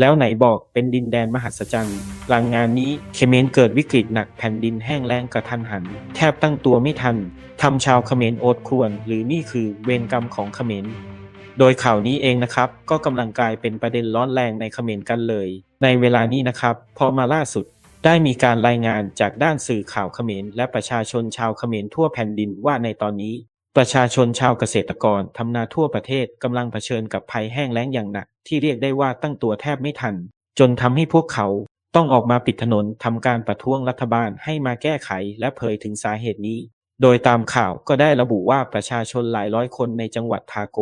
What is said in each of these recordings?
แล้วไหนบอกเป็นดินแดนมหัศจรรย์หลังงานนี้เขมรเกิดวิกฤตหนักแผ่นดินแห้งแล้งกระทันหัน แทบตั้งตัวไม่ทันทำชาวเขมรโอดครวญหรือนี่คือเวรกรรมของเขมรโดยข่าวนี้เองนะครับ ก็กำลังกลายเป็นประเด็นร้อนแรงในเขมรกันเลย ในเวลานี้นะครับพอมาล่าสุดได้มีการรายงานจากด้านสื่อข่าวเขมรและประชาชนชาวเขมรทั่วแผ่นดินว่าในตอนนี้ ประชาชนชาวเกษตรกรทำนาทั่วประเทศกำลังเผชิญกับภัยแห้งแล้งอย่างหนัก ที่เรียกได้ว่าตั้งตัวแทบไม่ทัน จนทำให้พวกเขาต้องออกมาปิดถนนทำการประท้วงรัฐบาลให้มาแก้ไขและเผยถึงสาเหตุนี้ โดยตามข่าวก็ได้ระบุว่าประชาชนหลายร้อยคนในจังหวัดทาโก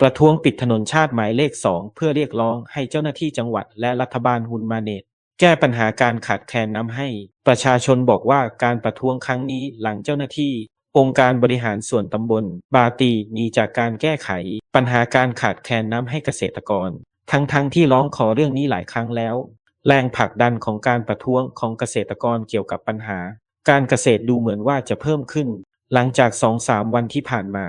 ประท้วงปิดถนนชาติหมายเลข2เพื่อเรียกร้องให้เจ้าหน้าที่จังหวัดและรัฐบาลฮุนมาเนตแก้ปัญหาการขาดแคลนน้ำให้ ประชาชนบอกว่าการประท้วงครั้งนี้หลังเจ้าหน้าที่ องค์การบริหารส่วนตำบล บาตีหนีจากการแก้ไข ปัญหาการขาดแคลนน้ำให้เกษตรกร ทั้งๆทที่ร้องขอเรื่องนี้หลายครั้งแล้ว แรงผลักดันของการประท้วงของเกษตรกรเกี่ยวกับปัญหา การเกษตรดูเหมือนว่าจะเพิ่มขึ้น หลังจาก2-3วันที่ผ่านมา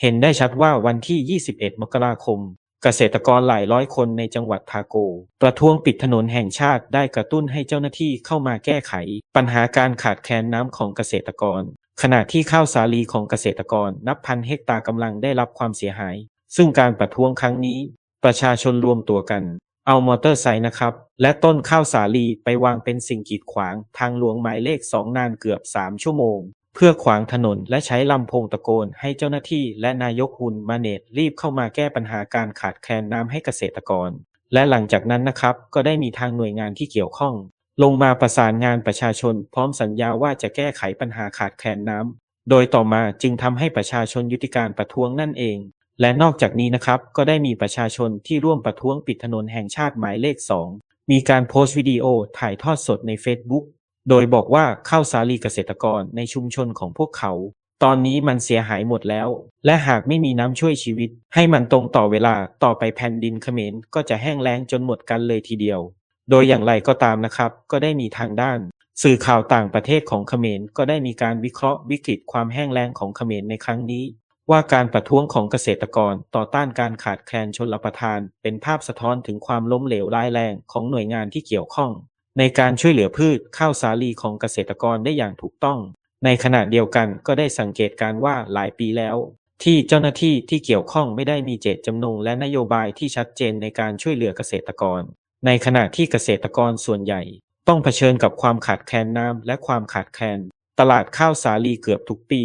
เห็นได้ชัดว่าวันที่ 21 มกราคม เกษตรกรหลายร้อยคนในจังหวัดทาโก ประท้วงปิดถนนแห่งชาติได้กระตุ้นให้เจ้าหน้าที่เข้ามาแก้ไข ปัญหาการขาดแคลนน้ำของเกษตรกร ขณะที่ข้าวสาลีของเกษตรกรนับพันเฮกตาร์กำลังได้รับความเสียหาย ซึ่งการประท้วงครั้งนี้ ประชาชนรวมตัวกัน เอามอเตอร์ไซค์นะครับ และต้นข้าวสาลีไปวางเป็นสิ่งกีดขวาง ทางหลวงหมายเลขสองนานเกือบ 3 ชั่วโมง เพื่อขวางถนนและใช้ลำโพงตะโกนให้เจ้าหน้าที่และนายกฮุนมาเนตรีบเข้ามาแก้ปัญหาการขาดแคลนน้ำให้เกษตรกร และหลังจากนั้นนะครับก็ได้มีทางหน่วยงานที่เกี่ยวข้อง ลงมาประสานงานประชาชน พร้อมสัญญาว่าจะแก้ไขปัญหาขาดแคลนน้ำ โดยต่อมาจึงทำให้ประชาชนยุติการประท้วงนั่นเอง และนอกจากนี้นะครับ ก็ได้มีประชาชนที่ร่วมประท้วงปิดถนนแห่งชาติหมายเลข 2 มีการโพสต์วิดีโอถ่ายทอดสดใน Facebook โดยบอกว่าข้าวสาลีเกษตรกรในชุมชนของพวกเขา ตอนนี้มันเสียหายหมดแล้ว และหากไม่มีน้ำช่วยชีวิต ให้มันตรงต่อเวลาต่อไปแผ่นดินเขมรก็จะแห้งแล้งจนหมดกันเลยทีเดียว โดยอย่างไรก็ตามนะครับ ก็ได้มีทางด้าน สื่อข่าวต่างประเทศของเขมรก็ได้มีการวิเคราะห์วิกฤตความแห้งแล้งของเขมรในครั้งนี้ ว่าการประท้วงของเกษตรกรต่อต้านการขาดแคลนชนรประทาน เป็นภาพสะท้อนถึงความล้มเหลวร้ายแรงของหน่วยงานที่เกี่ยวข้อง ในการช่วยเหลือพืชข้าวสาลีของเกษตรกรได้อย่างถูกต้อง ในขณะเดียวกันก็ได้สังเกตการว่าหลายปีแล้วที่เจ้าหน้าที่ที่เกี่ยวข้องไม่ได้มีเจตจำนงและนโยบายที่ชัดเจนในการช่วยเหลือเกษตรกร ในขณะที่เกษตรกรส่วนใหญ่ ต้องเผชิญกับความขาดแคลนน้ำและความขาดแคลน ตลาดข้าวสาลีเกือบทุกปี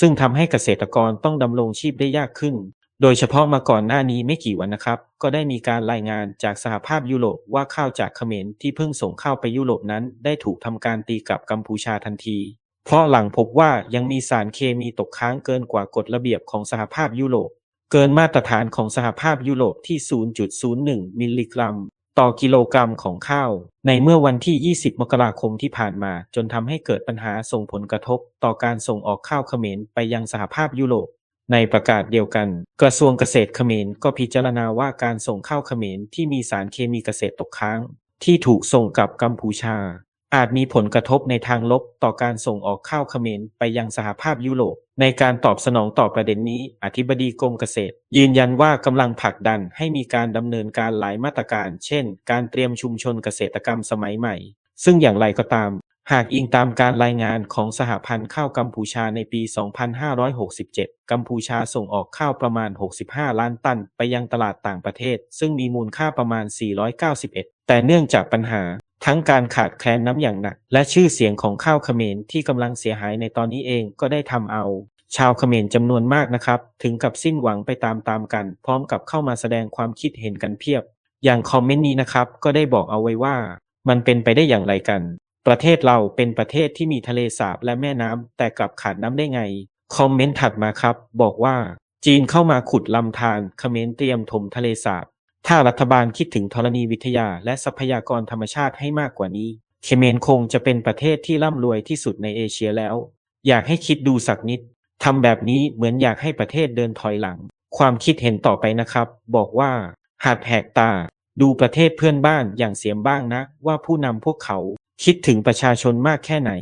ซึ่งทำให้เกษตรกรต้องดำรงชีพได้ยากขึ้น โดยเฉพาะมาก่อนหน้านี้ไม่กี่วันนะครับ ก็ได้มีการรายงานจากสหภาพยุโรปว่าข้าวจากเขมรที่เพิ่งส่งเข้าไปยุโรปนั้นได้ถูกทำการตีกลับกัมพูชาทันที เพราะหลังพบว่ายังมีสารเคมีตกค้างเกินกว่ากฎระเบียบของสหภาพยุโรปเกินมาตรฐานของสหภาพยุโรปที่ 0.01 มิลลิกรัม ต่อกิโลกรัมของข้าว ในเมื่อวันที่ 20 มกราคมที่ผ่านมา จนทำให้เกิดปัญหาส่งผลกระทบ ต่อการส่งออกข้าวเขมรไปยังสหภาพยุโรปในประกาศเดียวกัน กระทรวงเกษตรเขมรก็พิจารณาว่าการส่งข้าวเขมรที่มีสารเคมีเกษตรตกค้าง ที่ถูกส่งกลับกัมพูชา อาจมีผลกระทบในทางลบต่อการส่งออกข้าวเขมรไปยังสหภาพยุโรป ในการตอบสนองต่อประเด็นนี้ อธิบดีกรมเกษตร ยืนยันว่ากำลังผลักดันให้มีการดำเนินการหลายมาตรการ เช่น การเตรียมชุมชนเกษตรกรรมสมัยใหม่ ซึ่งอย่างไรก็ตาม หากอิงตามการรายงานของสหพันธ์ข้าวกัมพูชาในปี 2567 กัมพูชาส่งออกข้าวประมาณ 65 ล้านตันไปยังตลาดต่างประเทศ ซึ่งมีมูลค่าประมาณ 491 แต่เนื่องจากปัญหา ทั้งการขาดแคลนน้ำอย่างหนัก และชื่อเสียงของข้าวเขมรที่กำลังเสียหายในตอนนี้เองก็ได้ทำเอา ชาวเขมรจำนวนมากนะครับ ถึงกับสิ้นหวังไปตามๆกัน พร้อมกับเข้ามาแสดงความคิดเห็นกันเพียบ อย่างคอมเมนต์นี้นะครับ ก็ได้บอกเอาไว้ว่า มันเป็นไปได้อย่างไรกัน ประเทศเราเป็นประเทศที่มีทะเลสาบและแม่น้ำแต่กลับขาดน้ำได้ไง คอมเมนต์ถัดมาครับ บอกว่า จีนเข้ามาขุดลำธารเขมรเตรียมถมทะเลสาบ ถ้ารัฐบาลคิดถึงธรณีวิทยาและทรัพยากรธรรมชาติให้มากกว่านี้ เขมรคงจะเป็นประเทศที่ร่ำรวยที่สุดในเอเชียแล้ว อยากให้คิดดูสักนิดทำแบบนี้เหมือนอยากให้ประเทศเดินถอยหลัง ความคิดเห็นต่อไปนะครับ บอกว่า หากแหกตา ดูประเทศเพื่อนบ้านอย่างเสียมบ้างนะ ว่าผู้นำพวกเขาคิดถึงประชาชนมากแค่ไหน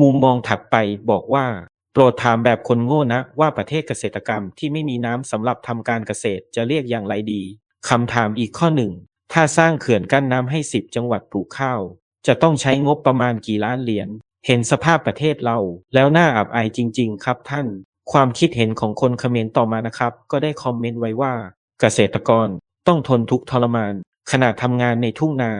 มุมมองถัดไปบอกว่า โปรดถามแบบคนโง่นะ ว่าประเทศเกษตรกรรมที่ไม่มีน้ำสำหรับทำการเกษตรจะเรียกอย่างไรดี คำถามอีกข้อหนึ่ง ถ้าสร้างเขื่อนกั้นน้ำให้สิบจังหวัดปลูกข้าว จะต้องใช้งบประมาณกี่ล้านเหรียญ เห็นสภาพประเทศเรา แล้วน่าอับอายจริง ๆ ครับท่าน ความคิดเห็นของคนเขมรต่อมานะครับ ก็ได้คอมเมนต์ไว้ว่า เกษตรกรต้องทนทุกข์ทรมาน ขณะทำงานในทุ่งนา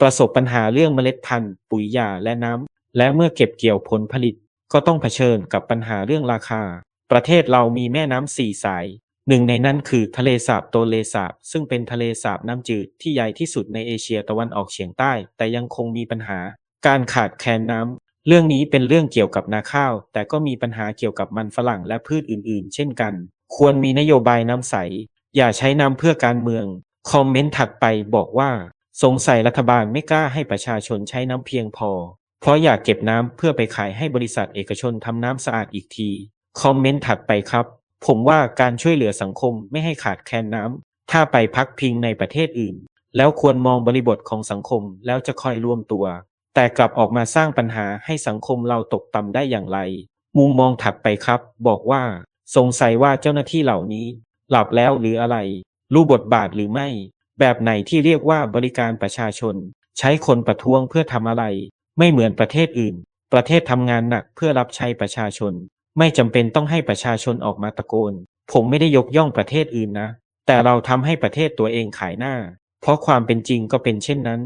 ประสบปัญหาเรื่องเมล็ดพันธุ์ ปุ๋ยยาและน้ำ และเมื่อเก็บเกี่ยวผลผลิต ก็ต้องเผชิญกับปัญหาเรื่องราคา ประเทศเรามีแม่น้ำสี่สาย หนึ่งในนั้นคือทะเลสาบโตเลสาบ ซึ่งเป็นทะเลสาบน้ำจืดที่ใหญ่ที่สุดในเอเชียตะวันออกเฉียงใต้ แต่ยังคงมีปัญหา การขาดแคลนน้ำเรื่องนี้เป็นเรื่องเกี่ยวกับนาข้าว แต่ก็มีปัญหาเกี่ยวกับมันฝรั่งและพืชอื่นๆ เช่นกัน ควรมีนโยบายน้ำใส อย่าใช้น้ำเพื่อการเมือง คอมเมนต์ถัดไปบอกว่า สงสัยรัฐบาลไม่กล้าให้ประชาชนใช้น้ำเพียงพอ เพราะอยากเก็บน้ำเพื่อไปขายให้บริษัทเอกชนทำน้ำสะอาดอีกที คอมเมนต์ถัดไปครับ ผมว่าการช่วยเหลือสังคมไม่ให้ขาดแคลนน้ำ ถ้าไปพักพิงในประเทศอื่น แล้วควรมองบริบทของสังคมแล้วจะคอยรวมตัว แต่กลับออกมาสร้างปัญหาให้สังคมเราตกต่ำได้อย่างไร มุมมองถัดไปครับ บอกว่า สงสัยว่าเจ้าหน้าที่เหล่านี้ หลับแล้วหรืออะไร รู้บทบาทหรือไม่ แบบไหนที่เรียกว่าบริการประชาชน ใช้คนประท้วงเพื่อทำอะไร ไม่เหมือนประเทศอื่น ประเทศทำงานหนักเพื่อรับใช้ประชาชน ไม่จำเป็นต้องให้ประชาชนออกมาตะโกน ผมไม่ได้ยกย่องประเทศอื่นนะ แต่เราทำให้ประเทศตัวเองขายหน้า เพราะความเป็นจริงก็เป็นเช่นนั้น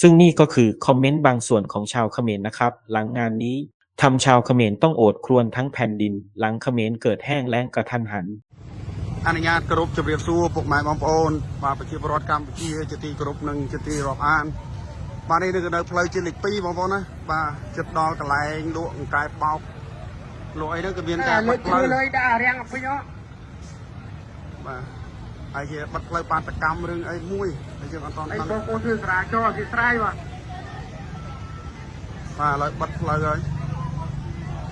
ซึ่งนี่ก็คือคอมเมนต์บางส่วนของชาวเขมรนะครับ หลังงานนี้ทำชาวเขมรต้องโอดครวญทั้งแผ่นดิน หลังเขมรเกิดแห้งแล้งกระทันหัน អនុញ្ញាតគោរពជម្រាបសួរពុកម៉ែបងប្អូនបាទប្រជាពលរដ្ឋកម្ពុជាជាទីគោរពនិងជាទីរាប់អាន បាទនេះគឺនៅផ្លូវជាតិលេខ2បងប្អូនណាបាទជិតដល់កន្លែងលក់អង្កែបបោក លក់អីហ្នឹងគឺមានកាតែរលើបិកទផ្លូធ្វើវលើដាក់រាំងអភិញបាទហើយជាបិទផ្លូវបាតកម្មរឿងអីមួយហើយយើងអត់តន់អីដឹងបងប្អូនធ្វើស្រាចោគេស្រ័យបាទបាទឥឡូវបិទផ្លូវហើយ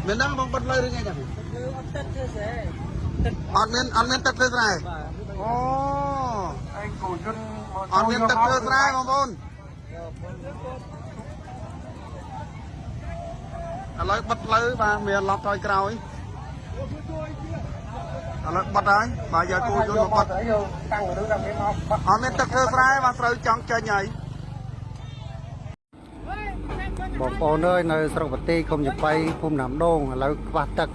មានដឹងបងបិទផ្លូវរឿងអីដែរគឺអត់ទឹកធ្វើស្រាអត់មានអត់មានទឹកធ្វើស្រែអូអីគូជនអត់មានទឹកធ្វើស្រែបងប្អូន ឥឡូវបិទផ្លូវបាទមានឡប់ថយក្រោយឥឡូវបិទហើយបាទយកគោយន្តមកបិទ អីយកតាំងរឿងដល់មានមកបាត់ អត់មានទឹកធ្វើស្រែបាទត្រូវចង់ចេញហើយ បងប្អូនអើយនៅស្រុកបទីឃុំចំបៃភូមិណាំដងឥឡូវខ្វះទឹក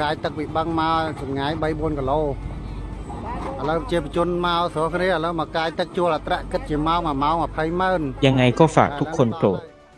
កាយទឹកវិបឹងមកចម្ងាយ3 4គីឡូឥឡូវជាប្រជជនមកស្រុកគ្នាឥឡូវមកកាយទឹកជួលអត្រាគិតជាម៉ោង1ម៉ោង20ម៉ឺន ยังไงก็ฝากทุกคนโปรด